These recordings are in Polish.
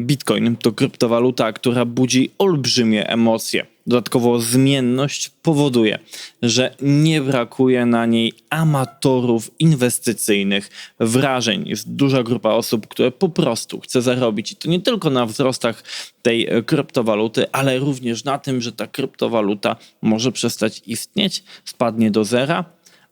Bitcoin to kryptowaluta, która budzi olbrzymie emocje. Dodatkowo zmienność powoduje, że nie brakuje na niej amatorów inwestycyjnych wrażeń. Jest duża grupa osób, które po prostu chce zarobić i to nie tylko na wzrostach tej kryptowaluty, ale również na tym, że ta kryptowaluta może przestać istnieć, spadnie do zera,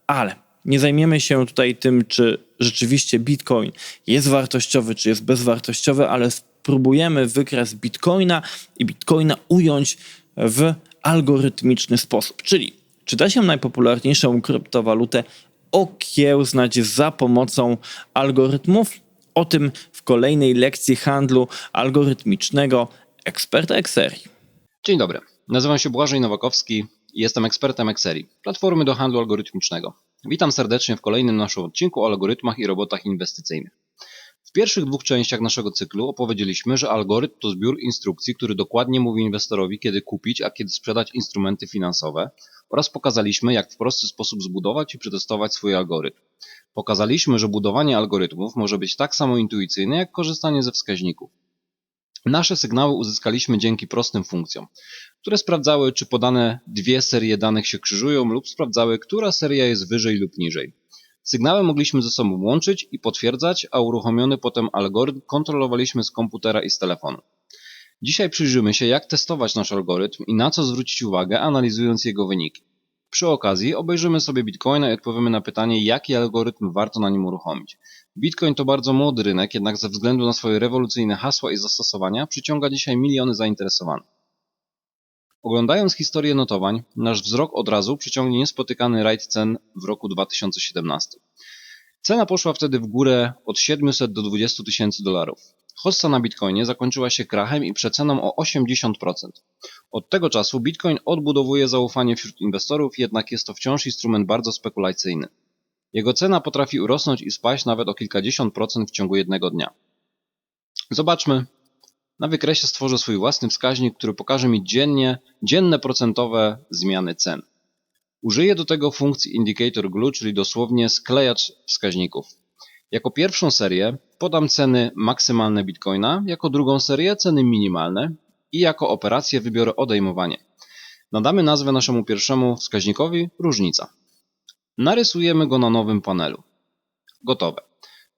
ale nie zajmiemy się tutaj tym, czy rzeczywiście Bitcoin jest wartościowy, czy jest bezwartościowy, ale spróbujemy wykres Bitcoina i Bitcoina ująć w algorytmiczny sposób. Czyli czy da się najpopularniejszą kryptowalutę okiełznać za pomocą algorytmów? O tym w kolejnej lekcji handlu algorytmicznego eksperta Exerii. Dzień dobry, nazywam się Błażej Nowakowski i jestem ekspertem Exerii, platformy do handlu algorytmicznego. Witam serdecznie w kolejnym naszym odcinku o algorytmach i robotach inwestycyjnych. Pierwszych dwóch częściach naszego cyklu opowiedzieliśmy, że algorytm to zbiór instrukcji, który dokładnie mówi inwestorowi, kiedy kupić, a kiedy sprzedać instrumenty finansowe oraz pokazaliśmy, jak w prosty sposób zbudować i przetestować swój algorytm. Pokazaliśmy, że budowanie algorytmów może być tak samo intuicyjne, jak korzystanie ze wskaźników. Nasze sygnały uzyskaliśmy dzięki prostym funkcjom, które sprawdzały, czy podane dwie serie danych się krzyżują lub sprawdzały, która seria jest wyżej lub niżej. Sygnały mogliśmy ze sobą łączyć i potwierdzać, a uruchomiony potem algorytm kontrolowaliśmy z komputera i z telefonu. Dzisiaj przyjrzymy się, jak testować nasz algorytm i na co zwrócić uwagę, analizując jego wyniki. Przy okazji obejrzymy sobie Bitcoina i odpowiemy na pytanie, jaki algorytm warto na nim uruchomić. Bitcoin to bardzo młody rynek, jednak ze względu na swoje rewolucyjne hasła i zastosowania przyciąga dzisiaj miliony zainteresowanych. Oglądając historię notowań, nasz wzrok od razu przyciągnie niespotykany rajd cen w roku 2017. Cena poszła wtedy w górę od 700 do 20 tysięcy dolarów. Hossa na Bitcoinie zakończyła się krachem i przeceną o 80%. Od tego czasu Bitcoin odbudowuje zaufanie wśród inwestorów, jednak jest to wciąż instrument bardzo spekulacyjny. Jego cena potrafi urosnąć i spaść nawet o kilkadziesiąt procent w ciągu jednego dnia. Zobaczmy, na wykresie stworzę swój własny wskaźnik, który pokaże mi dziennie, dzienne procentowe zmiany cen. Użyję do tego funkcji Indicator Glue, czyli dosłownie sklejacz wskaźników. Jako pierwszą serię podam ceny maksymalne Bitcoina, jako drugą serię ceny minimalne i jako operację wybiorę odejmowanie. Nadamy nazwę naszemu pierwszemu wskaźnikowi różnica. Narysujemy go na nowym panelu. Gotowe.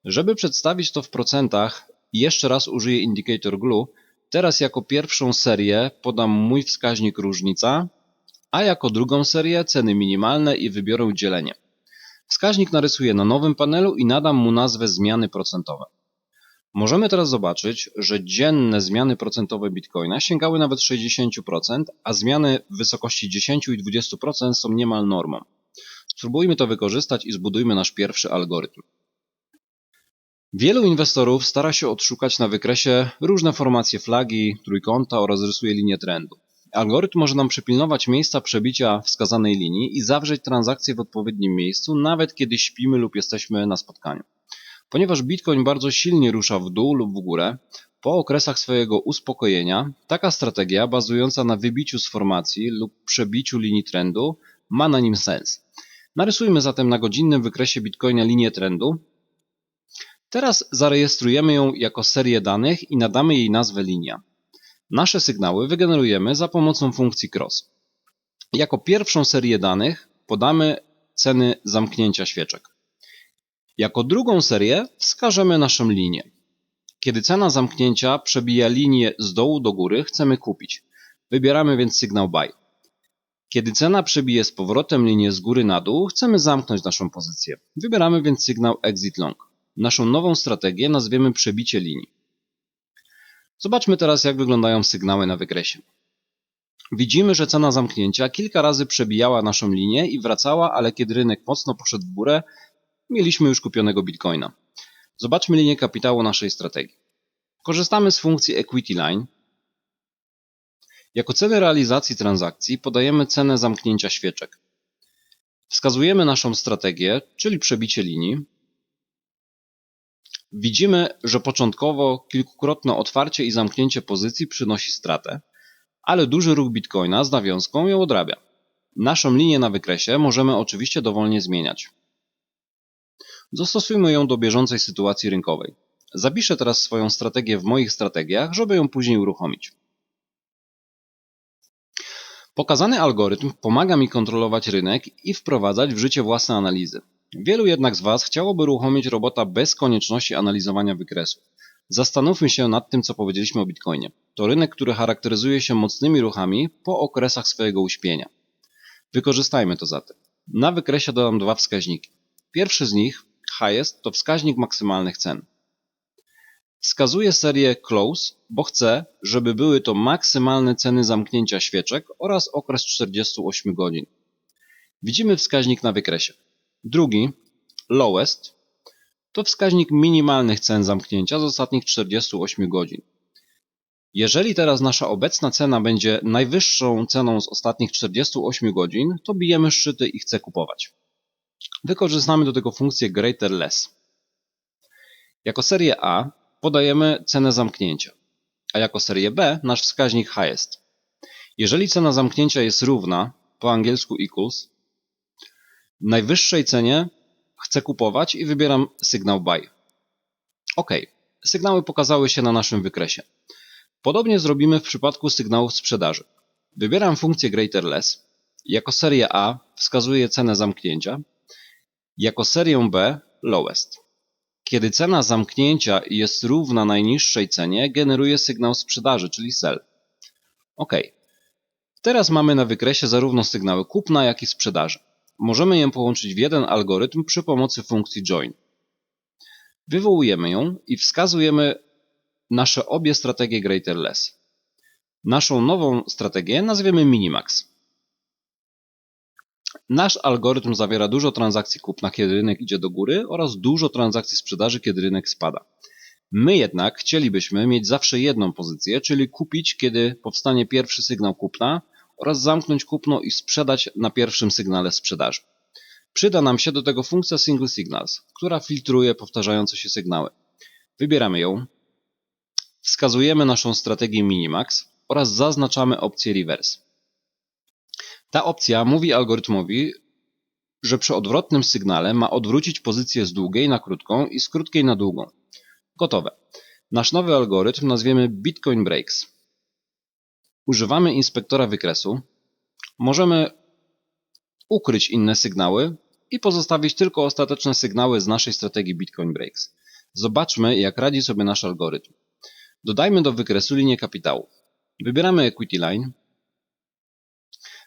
Żeby przedstawić to w procentach, jeszcze raz użyję Indicator Glue. Teraz jako pierwszą serię podam mój wskaźnik różnica, a jako drugą serię ceny minimalne i wybiorę dzielenie. Wskaźnik narysuję na nowym panelu i nadam mu nazwę zmiany procentowe. Możemy teraz zobaczyć, że dzienne zmiany procentowe Bitcoina sięgały nawet 60%, a zmiany w wysokości 10 i 20% są niemal normą. Spróbujmy to wykorzystać i zbudujmy nasz pierwszy algorytm. Wielu inwestorów stara się odszukać na wykresie różne formacje flagi, trójkąta oraz rysuje linię trendu. Algorytm może nam przypilnować miejsca przebicia wskazanej linii i zawrzeć transakcję w odpowiednim miejscu, nawet kiedy śpimy lub jesteśmy na spotkaniu. Ponieważ Bitcoin bardzo silnie rusza w dół lub w górę, po okresach swojego uspokojenia, taka strategia bazująca na wybiciu z formacji lub przebiciu linii trendu ma na nim sens. Narysujmy zatem na godzinnym wykresie Bitcoina linię trendu. Teraz zarejestrujemy ją jako serię danych i nadamy jej nazwę linia. Nasze sygnały wygenerujemy za pomocą funkcji cross. Jako pierwszą serię danych podamy ceny zamknięcia świeczek. Jako drugą serię wskażemy naszą linię. Kiedy cena zamknięcia przebija linię z dołu do góry, chcemy kupić. Wybieramy więc sygnał buy. Kiedy cena przebije z powrotem linię z góry na dół, chcemy zamknąć naszą pozycję. Wybieramy więc sygnał exit long. Naszą nową strategię nazwiemy przebicie linii. Zobaczmy teraz, jak wyglądają sygnały na wykresie. Widzimy, że cena zamknięcia kilka razy przebijała naszą linię i wracała, ale kiedy rynek mocno poszedł w górę, mieliśmy już kupionego bitcoina. Zobaczmy linię kapitału naszej strategii. Korzystamy z funkcji Equity Line. Jako cenę realizacji transakcji podajemy cenę zamknięcia świeczek. Wskazujemy naszą strategię, czyli przebicie linii. Widzimy, że początkowo kilkukrotne otwarcie i zamknięcie pozycji przynosi stratę, ale duży ruch Bitcoina z nawiązką ją odrabia. Naszą linię na wykresie możemy oczywiście dowolnie zmieniać. Dostosujmy ją do bieżącej sytuacji rynkowej. Zapiszę teraz swoją strategię w moich strategiach, żeby ją później uruchomić. Pokazany algorytm pomaga mi kontrolować rynek i wprowadzać w życie własne analizy. Wielu jednak z Was chciałoby uruchomić robota bez konieczności analizowania wykresu. Zastanówmy się nad tym, co powiedzieliśmy o Bitcoinie. To rynek, który charakteryzuje się mocnymi ruchami po okresach swojego uśpienia. Wykorzystajmy to zatem. Na wykresie dodam dwa wskaźniki. Pierwszy z nich, highest, to wskaźnik maksymalnych cen. Wskazuję serię close, bo chcę, żeby były to maksymalne ceny zamknięcia świeczek oraz okres 48 godzin. Widzimy wskaźnik na wykresie. Drugi, lowest, to wskaźnik minimalnych cen zamknięcia z ostatnich 48 godzin. Jeżeli teraz nasza obecna cena będzie najwyższą ceną z ostatnich 48 godzin, to bijemy szczyty i chcę kupować. Wykorzystamy do tego funkcję greater less. Jako serię A podajemy cenę zamknięcia, a jako serię B nasz wskaźnik highest. Jeżeli cena zamknięcia jest równa, po angielsku equals, najwyższej cenie chcę kupować i wybieram sygnał buy. OK, sygnały pokazały się na naszym wykresie. Podobnie zrobimy w przypadku sygnałów sprzedaży. Wybieram funkcję greater less. Jako serię A wskazuję cenę zamknięcia. Jako serię B lowest. Kiedy cena zamknięcia jest równa najniższej cenie, generuje sygnał sprzedaży, czyli sell. OK. Teraz mamy na wykresie zarówno sygnały kupna, jak i sprzedaży. Możemy je połączyć w jeden algorytm przy pomocy funkcji join. Wywołujemy ją i wskazujemy nasze obie strategie greater less. Naszą nową strategię nazwiemy minimax. Nasz algorytm zawiera dużo transakcji kupna, kiedy rynek idzie do góry oraz dużo transakcji sprzedaży, kiedy rynek spada. My jednak chcielibyśmy mieć zawsze jedną pozycję, czyli kupić, kiedy powstanie pierwszy sygnał kupna oraz zamknąć kupno i sprzedać na pierwszym sygnale sprzedaży. Przyda nam się do tego funkcja Single Signals, która filtruje powtarzające się sygnały. Wybieramy ją, wskazujemy naszą strategię Minimax oraz zaznaczamy opcję Reverse. Ta opcja mówi algorytmowi, że przy odwrotnym sygnale ma odwrócić pozycję z długiej na krótką i z krótkiej na długą. Gotowe. Nasz nowy algorytm nazwiemy Bitcoin Breaks. Używamy inspektora wykresu. Możemy ukryć inne sygnały i pozostawić tylko ostateczne sygnały z naszej strategii Bitcoin Breaks. Zobaczmy, jak radzi sobie nasz algorytm. Dodajmy do wykresu linię kapitału. Wybieramy Equity Line.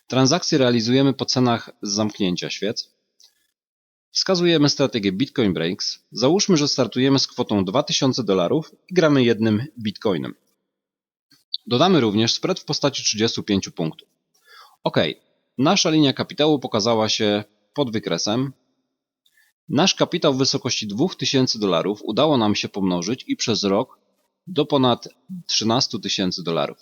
Transakcje realizujemy po cenach z zamknięcia świec. Wskazujemy strategię Bitcoin Breaks. Załóżmy, że startujemy z kwotą 2000 dolarów i gramy jednym bitcoinem. Dodamy również spread w postaci 35 punktów. OK, nasza linia kapitału pokazała się pod wykresem. Nasz kapitał w wysokości 2000 dolarów udało nam się pomnożyć i przez rok do ponad 13 tysięcy dolarów.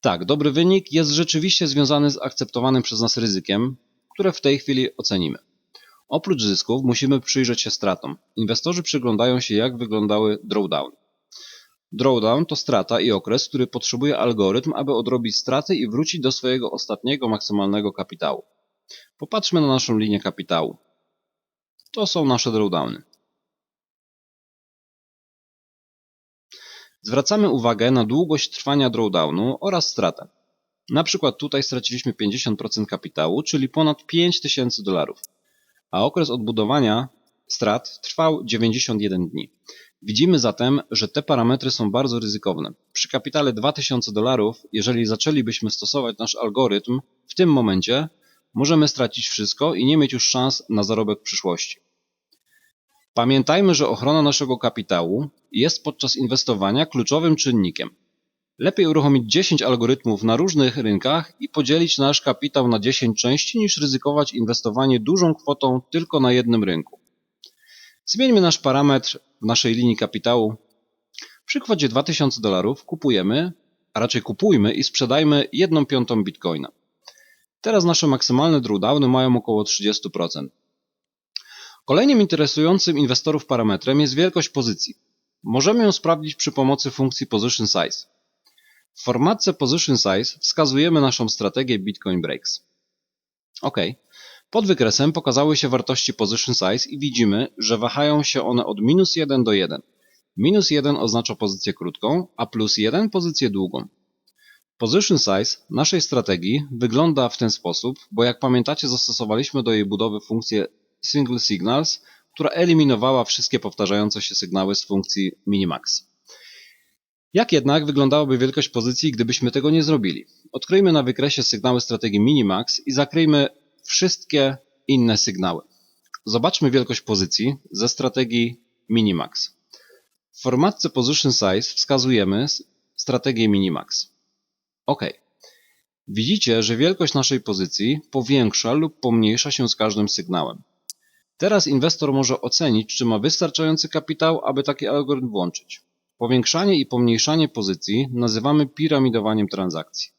Tak, dobry wynik jest rzeczywiście związany z akceptowanym przez nas ryzykiem, które w tej chwili ocenimy. Oprócz zysków musimy przyjrzeć się stratom. Inwestorzy przyglądają się jak wyglądały drawdown. Drawdown to strata i okres, który potrzebuje algorytm, aby odrobić straty i wrócić do swojego ostatniego maksymalnego kapitału. Popatrzmy na naszą linię kapitału. To są nasze drawdowny. Zwracamy uwagę na długość trwania drawdownu oraz stratę. Na przykład tutaj straciliśmy 50% kapitału, czyli ponad 5000 dolarów, a okres odbudowania strat trwał 91 dni. Widzimy zatem, że te parametry są bardzo ryzykowne. Przy kapitale 2000 dolarów, jeżeli zaczęlibyśmy stosować nasz algorytm, w tym momencie możemy stracić wszystko i nie mieć już szans na zarobek w przyszłości. Pamiętajmy, że ochrona naszego kapitału jest podczas inwestowania kluczowym czynnikiem. Lepiej uruchomić 10 algorytmów na różnych rynkach i podzielić nasz kapitał na 10 części, niż ryzykować inwestowanie dużą kwotą tylko na jednym rynku. Zmieńmy nasz parametr w naszej linii kapitału. Przy kwocie 2000 dolarów kupujemy, a raczej kupujmy i sprzedajmy 1 piątą bitcoina. Teraz nasze maksymalne drawdowny mają około 30%. Kolejnym interesującym inwestorów parametrem jest wielkość pozycji. Możemy ją sprawdzić przy pomocy funkcji Position Size. W formatce Position Size wskazujemy naszą strategię Bitcoin Breaks. OK. Pod wykresem pokazały się wartości Position Size i widzimy, że wahają się one od minus 1 do 1. Minus 1 oznacza pozycję krótką, a plus 1 pozycję długą. Position size naszej strategii wygląda w ten sposób, bo jak pamiętacie zastosowaliśmy do jej budowy funkcję single signals, która eliminowała wszystkie powtarzające się sygnały z funkcji minimax. Jak jednak wyglądałaby wielkość pozycji, gdybyśmy tego nie zrobili? Odkryjmy na wykresie sygnały strategii minimax i zakryjmy wszystkie inne sygnały. Zobaczmy wielkość pozycji ze strategii minimax. W formatce position size wskazujemy strategię minimax. OK. Widzicie, że wielkość naszej pozycji powiększa lub pomniejsza się z każdym sygnałem. Teraz inwestor może ocenić, czy ma wystarczający kapitał, aby taki algorytm włączyć. Powiększanie i pomniejszanie pozycji nazywamy piramidowaniem transakcji.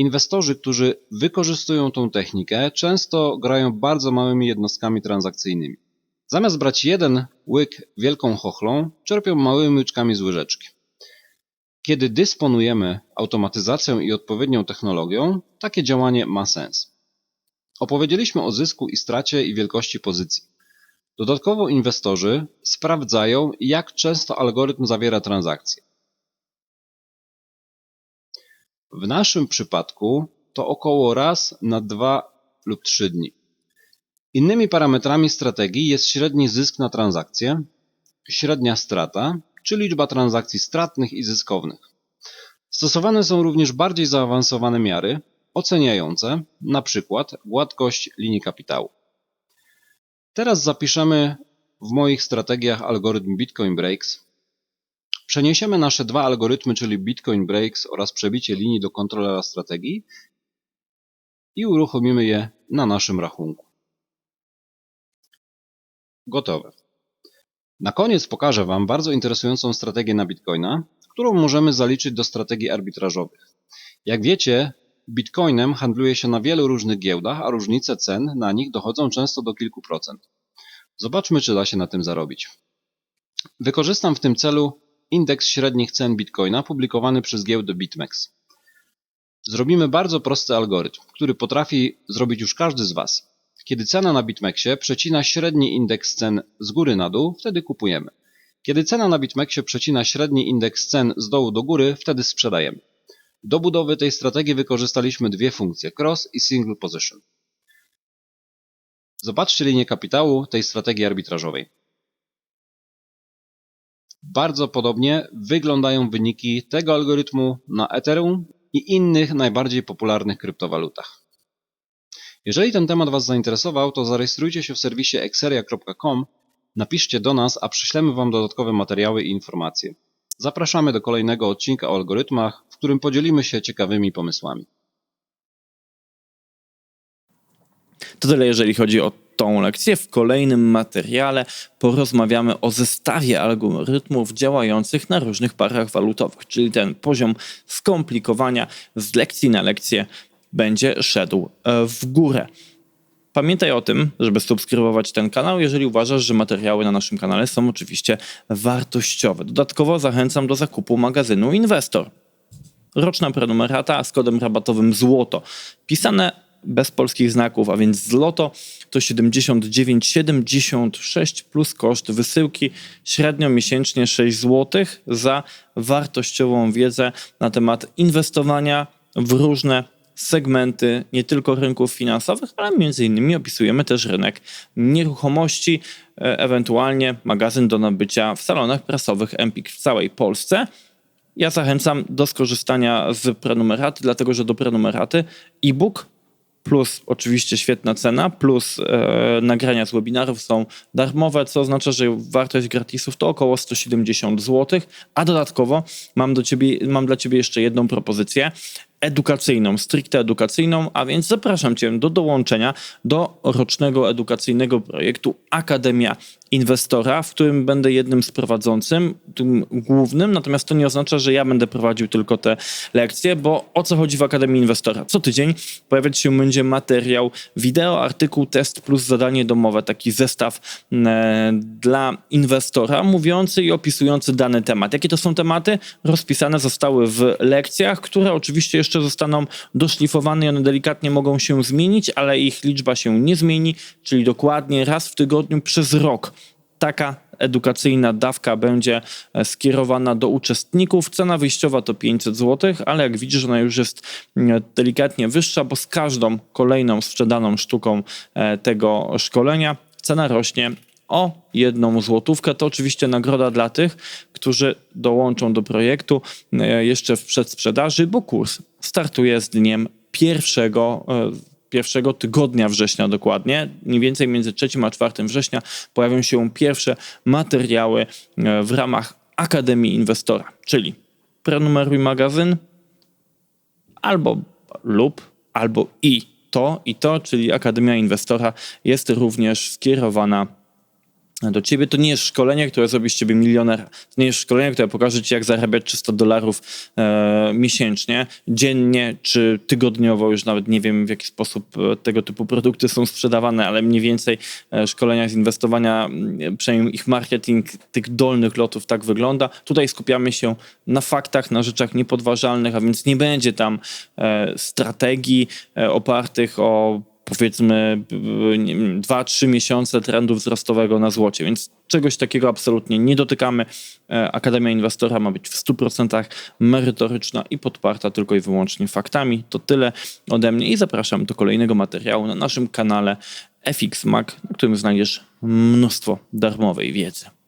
Inwestorzy, którzy wykorzystują tą technikę, często grają bardzo małymi jednostkami transakcyjnymi. Zamiast brać jeden łyk wielką chochlą, czerpią małymi łyczkami z łyżeczki. Kiedy dysponujemy automatyzacją i odpowiednią technologią, takie działanie ma sens. Opowiedzieliśmy o zysku i stracie i wielkości pozycji. Dodatkowo inwestorzy sprawdzają, jak często algorytm zawiera transakcje. W naszym przypadku to około raz na dwa lub trzy dni. Innymi parametrami strategii jest średni zysk na transakcję, średnia strata, czy liczba transakcji stratnych i zyskownych. Stosowane są również bardziej zaawansowane miary oceniające, przykład gładkość linii kapitału. Teraz zapiszemy w moich strategiach algorytm Bitcoin Breaks. Przeniesiemy nasze dwa algorytmy, czyli Bitcoin Breaks oraz przebicie linii do kontrolera strategii i uruchomimy je na naszym rachunku. Gotowe. Na koniec pokażę Wam bardzo interesującą strategię na Bitcoina, którą możemy zaliczyć do strategii arbitrażowych. Jak wiecie, Bitcoinem handluje się na wielu różnych giełdach, a różnice cen na nich dochodzą często do kilku procent. Zobaczmy, czy da się na tym zarobić. Wykorzystam w tym celu indeks średnich cen Bitcoina publikowany przez giełdę BitMEX. Zrobimy bardzo prosty algorytm, który potrafi zrobić już każdy z Was. Kiedy cena na BitMEXie przecina średni indeks cen z góry na dół, wtedy kupujemy. Kiedy cena na BitMEXie przecina średni indeks cen z dołu do góry, wtedy sprzedajemy. Do budowy tej strategii wykorzystaliśmy dwie funkcje cross i single position. Zobaczcie linię kapitału tej strategii arbitrażowej. Bardzo podobnie wyglądają wyniki tego algorytmu na Ethereum i innych najbardziej popularnych kryptowalutach. Jeżeli ten temat Was zainteresował, to zarejestrujcie się w serwisie exeria.com, napiszcie do nas, a przyślemy Wam dodatkowe materiały i informacje. Zapraszamy do kolejnego odcinka o algorytmach, w którym podzielimy się ciekawymi pomysłami. To tyle, jeżeli chodzi o tą lekcję. W kolejnym materiale porozmawiamy o zestawie algorytmów działających na różnych parach walutowych, czyli ten poziom skomplikowania z lekcji na lekcję będzie szedł e, w górę. Pamiętaj o tym, żeby subskrybować ten kanał, jeżeli uważasz, że materiały na naszym kanale są oczywiście wartościowe. Dodatkowo zachęcam do zakupu magazynu Inwestor. Roczna prenumerata z kodem rabatowym ZłoTO. Pisane bez polskich znaków, a więc złoto to 79,76 plus koszt wysyłki, średnio miesięcznie 6 zł za wartościową wiedzę na temat inwestowania w różne segmenty nie tylko rynków finansowych, ale między innymi opisujemy też rynek nieruchomości, e, ewentualnie magazyn do nabycia w salonach prasowych Empik w całej Polsce. Ja zachęcam do skorzystania z prenumeraty, dlatego że do prenumeraty e-book plus oczywiście świetna cena, plus e, nagrania z webinarów są darmowe, co oznacza, że wartość gratisów to około 170 zł, a dodatkowo mam, do ciebie, mam dla Ciebie jeszcze jedną propozycję edukacyjną, stricte edukacyjną, a więc zapraszam Cię do dołączenia do rocznego edukacyjnego projektu Akademia Inwestora, w którym będę jednym z prowadzącym, tym głównym, natomiast to nie oznacza, że ja będę prowadził tylko te lekcje, bo o co chodzi w Akademii Inwestora? Co tydzień pojawiać się będzie materiał, wideo, artykuł, test plus zadanie domowe, taki zestaw e, dla inwestora, mówiący i opisujący dany temat. Jakie to są tematy? Rozpisane zostały w lekcjach, które oczywiście jeszcze jeszcze zostaną doszlifowane i one delikatnie mogą się zmienić, ale ich liczba się nie zmieni, czyli dokładnie raz w tygodniu przez rok. Taka edukacyjna dawka będzie e, skierowana do uczestników. Cena wyjściowa to 500 zł, ale jak widzisz, ona już jest mm, delikatnie wyższa, bo z każdą kolejną sprzedaną sztuką e, tego szkolenia cena rośnie o jedną złotówkę. To oczywiście nagroda dla tych, którzy dołączą do projektu e, jeszcze w przedsprzedaży, bo kurs startuje z dniem pierwszego, e, pierwszego tygodnia września dokładnie. Mniej więcej między 3 a 4 września pojawią się pierwsze materiały e, w ramach Akademii Inwestora, czyli prenumeruj magazyn albo lub, albo i to, i to, czyli Akademia Inwestora jest również skierowana do ciebie. To nie jest szkolenie, które zrobi z ciebie milionera. To nie jest szkolenie, które pokaże ci, jak zarabiać 300 dolarów e, miesięcznie, dziennie czy tygodniowo. Już nawet nie wiem, w jaki sposób e, tego typu produkty są sprzedawane, ale mniej więcej e, szkolenia z inwestowania, przynajmniej ich marketing tych dolnych lotów tak wygląda. Tutaj skupiamy się na faktach, na rzeczach niepodważalnych, a więc nie będzie tam e, strategii e, opartych o powiedzmy 2-3 miesiące trendu wzrostowego na złocie, więc czegoś takiego absolutnie nie dotykamy. E, Akademia Inwestora ma być w 100% merytoryczna i podparta tylko i wyłącznie faktami. To tyle ode mnie i zapraszam do kolejnego materiału na naszym kanale FX Mag, na którym znajdziesz mnóstwo darmowej wiedzy.